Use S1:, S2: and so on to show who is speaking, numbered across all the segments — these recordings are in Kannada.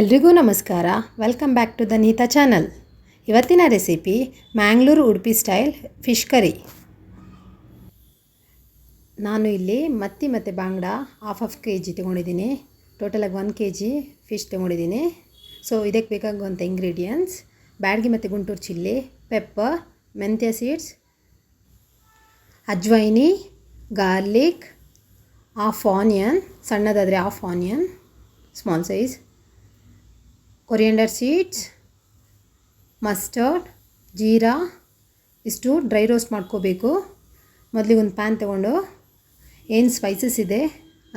S1: ಎಲ್ರಿಗೂ ನಮಸ್ಕಾರ. Welcome back to the Neeta channel ಇವತ್ತಿನ recipe Mangalore Udupi style fish curry ನಾನು ಇಲ್ಲಿ ಮತ್ತಿ ಮತ್ತು ಬಾಂಗ್ಡ ಹಾಫ್ ಹಾಫ್ ಕೆ ಜಿ ತೊಗೊಂಡಿದ್ದೀನಿ. ಟೋಟಲಾಗಿ ಒನ್ ಕೆ ಜಿ ಫಿಶ್ ತೊಗೊಂಡಿದ್ದೀನಿ. ಸೊ ಇದಕ್ಕೆ ಬೇಕಾಗುವಂಥ ಇಂಗ್ರೀಡಿಯೆಂಟ್ಸ್ ಬ್ಯಾಡ್ಗಿ ಮತ್ತು ಗುಂಟೂರು ಚಿಲ್ಲಿ ಪೆಪ್ಪರ್ ಮೆಂತ್ಯ ಸೀಡ್ಸ್ ಅಜ್ವೈನಿ ಗಾರ್ಲಿಕ್ ಆಫ್ ಆನಿಯನ್ ಸಣ್ಣದಾದರೆ half onion small size coriander seeds mustard jeera ಇಷ್ಟು ಡ್ರೈ ರೋಸ್ಟ್ ಮಾಡ್ಕೋಬೇಕು. ಮೊದಲಿಗೆ ಒಂದು ಪ್ಯಾನ್ ತೊಗೊಂಡು ಏನು ಸ್ಪೈಸಸ್ ಇದೆ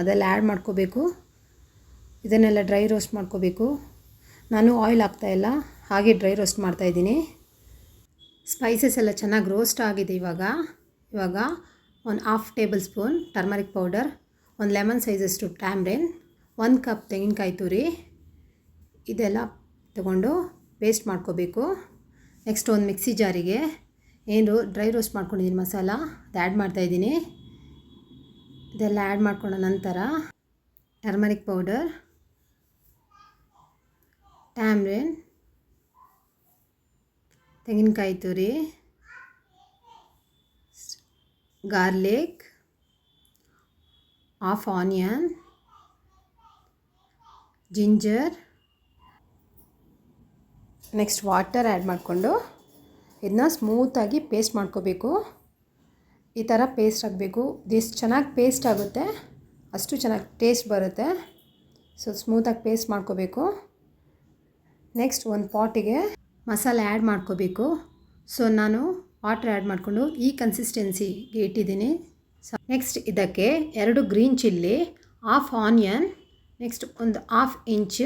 S1: ಅದೆಲ್ಲ ಆ್ಯಡ್ ಮಾಡ್ಕೋಬೇಕು. ಇದನ್ನೆಲ್ಲ ಡ್ರೈ ರೋಸ್ಟ್ ಮಾಡ್ಕೋಬೇಕು. ನಾನು ಆಯಿಲ್ ಹಾಕ್ತಾಯಿಲ್ಲ ಹಾಗೆ ಡ್ರೈ ರೋಸ್ಟ್ ಮಾಡ್ತಾಯಿದ್ದೀನಿ ಸ್ಪೈಸಸ್ ಎಲ್ಲ ಚೆನ್ನಾಗಿ ರೋಸ್ಟ್ ಆಗಿದೆ ಇವಾಗ. ಇವಾಗ ಒಂದು half tablespoon turmeric powder ಒಂದು ಲೆಮನ್ ಸೈಜಷ್ಟು ಟ್ಯಾಮ್ರೇನ್ ಒಂದು ಕಪ್ ತೆಂಗಿನಕಾಯಿ ತುರಿ. ಇದೆಲ್ಲ ತಗೊಂಡು ಪೇಸ್ಟ್ ಮಾಡ್ಕೋಬೇಕು. ನೆಕ್ಸ್ಟ್ ಒಂದು ಮಿಕ್ಸಿ ಜಾರಿಗೆ ಏನು ಡ್ರೈ ರೋಸ್ಟ್ ಮಾಡ್ಕೊಂಡಿದ್ದೀನಿ ಮಸಾಲ, ಅದು ಆ್ಯಡ್ ಮಾಡ್ತಾಯಿದ್ದೀನಿ ಇದೆಲ್ಲ ಆ್ಯಡ್ ಮಾಡ್ಕೊಂಡ ನಂತರ ಟರ್ಮರಿಕ್ ಪೌಡರ್ ಟ್ಯಾಮ್ರಿನ್ ತೆಂಗಿನಕಾಯಿ ತುರಿ garlic of onion ginger next water add ಮಾಡಿಕೊಂಡು ಇದನ್ನ ಸ್ಮೂತಾಗಿ ಪೇಸ್ಟ್ ಮಾಡ್ಕೋಬೇಕು. ಈ ಥರ ಪೇಸ್ಟ್ ಆಗಬೇಕು. ಎಷ್ಟು ಚೆನ್ನಾಗಿ ಪೇಸ್ಟ್ ಆಗುತ್ತೆ. ಅಷ್ಟು ಚೆನ್ನಾಗಿ ಟೇಸ್ಟ್ ಬರುತ್ತೆ. ಸೊ ಸ್ಮೂತಾಗಿ ಪೇಸ್ಟ್ ಮಾಡ್ಕೋಬೇಕು. ನೆಕ್ಸ್ಟ್ ಒಂದು ಪಾಟಿಗೆ ಮಸಾಲೆ ಆ್ಯಡ್ ಮಾಡ್ಕೋಬೇಕು. ಸೊ ನಾನು ವಾಟರ್ ಆ್ಯಡ್ ಮಾಡಿಕೊಂಡು ಈ ಕನ್ಸಿಸ್ಟೆನ್ಸಿಗೆ ಇಟ್ಟಿದ್ದೀನಿ. ಸೊ ನೆಕ್ಸ್ಟ್ ಇದಕ್ಕೆ ಎರಡು green chilli half onion next ಒಂದು ಹಾಫ್ ಇಂಚ್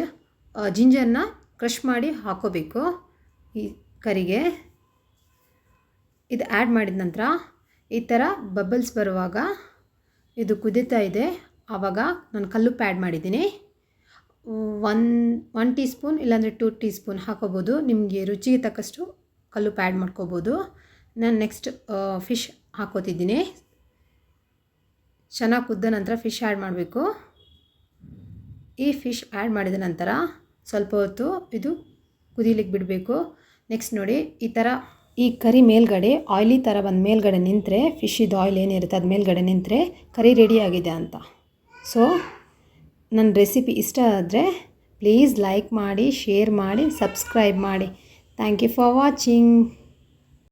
S1: ಜಿಂಜರ್ನ ಕ್ರಷ್ ಮಾಡಿ ಹಾಕೋಬೇಕು. ಈ ಕರಿಗೆ. ಇದು ಆ್ಯಡ್ ಮಾಡಿದ ನಂತರ ಈ ಥರ ಬಬಲ್ಸ್ ಬರುವಾಗ ಇದು ಕುದೀತಾ ಇದೆ. ಆವಾಗ ನಾನು ಕಲ್ಲುಪ್ಪು ಆ್ಯಡ್ ಮಾಡಿದ್ದೀನಿ. ಒನ್ ಒನ್ ಟೀ ಸ್ಪೂನ್ ಇಲ್ಲಾಂದರೆ ಟೂ ಟೀ ಸ್ಪೂನ್ ಹಾಕೋಬೋದು. ನಿಮಗೆ ರುಚಿಗೆ ತಕ್ಕಷ್ಟು ಕಲ್ಲುಪ್ಪು ಆ್ಯಡ್ ಮಾಡ್ಕೋಬೋದು. ನಾನು ನೆಕ್ಸ್ಟ್ ಫಿಶ್ ಹಾಕೋತಿದ್ದೀನಿ. ಚೆನ್ನಾಗಿ ಕುದ್ದ ನಂತರ ಫಿಶ್ ಆ್ಯಡ್ ಮಾಡಬೇಕು. ಈ ಫಿಶ್ ಆ್ಯಡ್ ಮಾಡಿದ ನಂತರ ಸ್ವಲ್ಪ ಹೊತ್ತು ಇದು ಕುದಿಲಿಕ್ಕೆ ಬಿಡಬೇಕು. ನೆಕ್ಸ್ಟ್ ನೋಡಿ, ಈ ಥರ ಈ ಕರಿ ಮೇಲ್ಗಡೆ ಆಯ್ಲಿ ಥರ ಬಂದು ಮೇಲ್ಗಡೆ ನಿಂತರೆ ಫಿಶಿದು ಆಯಿಲ್ ಏನಿರುತ್ತೆ ಅದು ಮೇಲ್ಗಡೆ ನಿಂತರೆ ಕರಿ ರೆಡಿ ಆಗಿದೆ ಅಂತ. ಸೊ ನನ್ನ ರೆಸಿಪಿ ಇಷ್ಟ ಆದರೆ ಪ್ಲೀಸ್ ಲೈಕ್ ಮಾಡಿ ಶೇರ್ ಮಾಡಿ ಸಬ್ಸ್ಕ್ರೈಬ್ ಮಾಡಿ. Thank you for watching